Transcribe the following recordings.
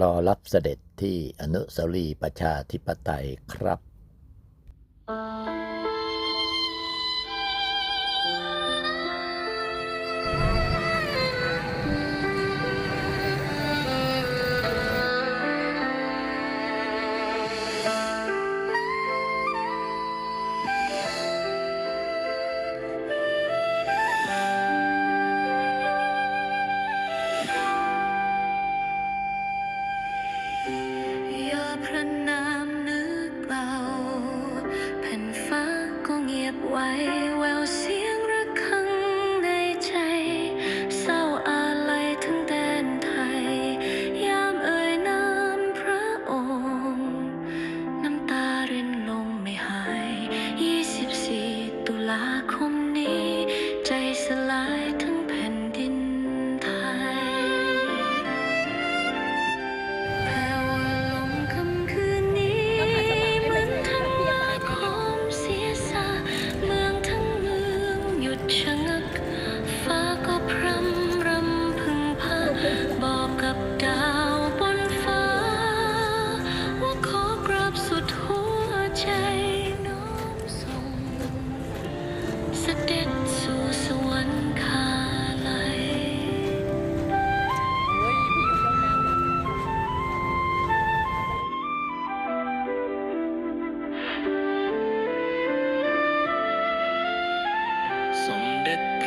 รอรับเสด็จที่อนุสาวรีย์ประชาธิปไตยครับอย่ เ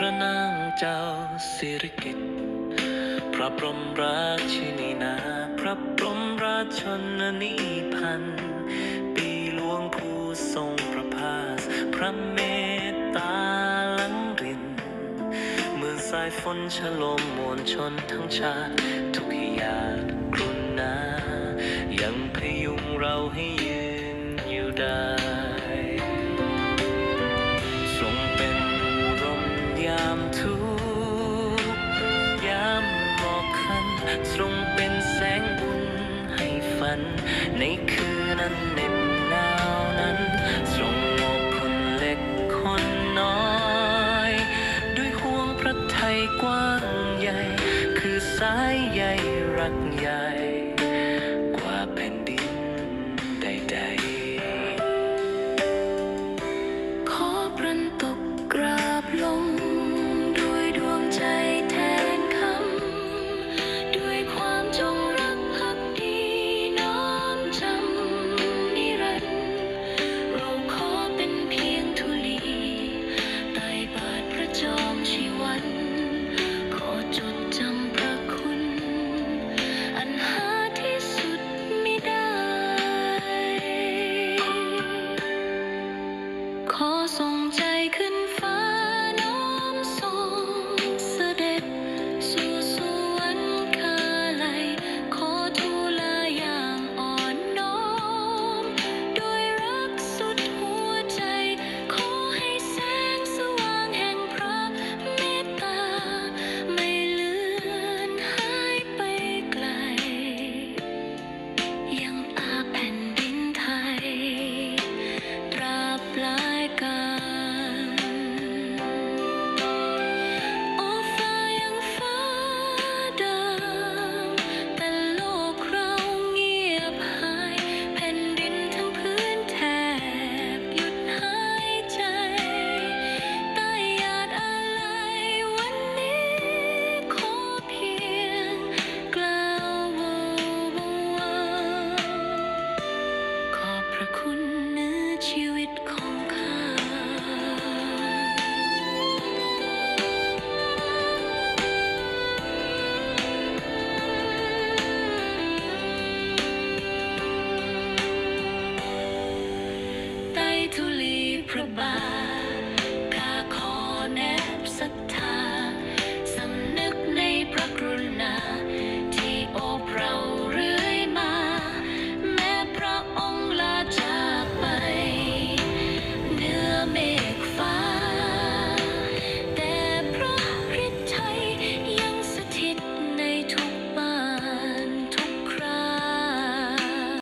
พระนางเจ้าสิริกิติ์พระบรมราชินีนา พระบรมราชชนนีพัน ปีหลวงผู้ทรงพระภาคพระเมตตาลังริน เมื่อสายฝนฉลมมวลชนทั้งชาติทุกอยากกรุณา ยังพยุงเราให้ ในคืนนั้นเหน็บหนาวนั้นทรงโอบคนเล็กคนน้อย ด้วยห่วงพระไทยกว้างใหญ่ คือสายใยรักใหญ่ provide.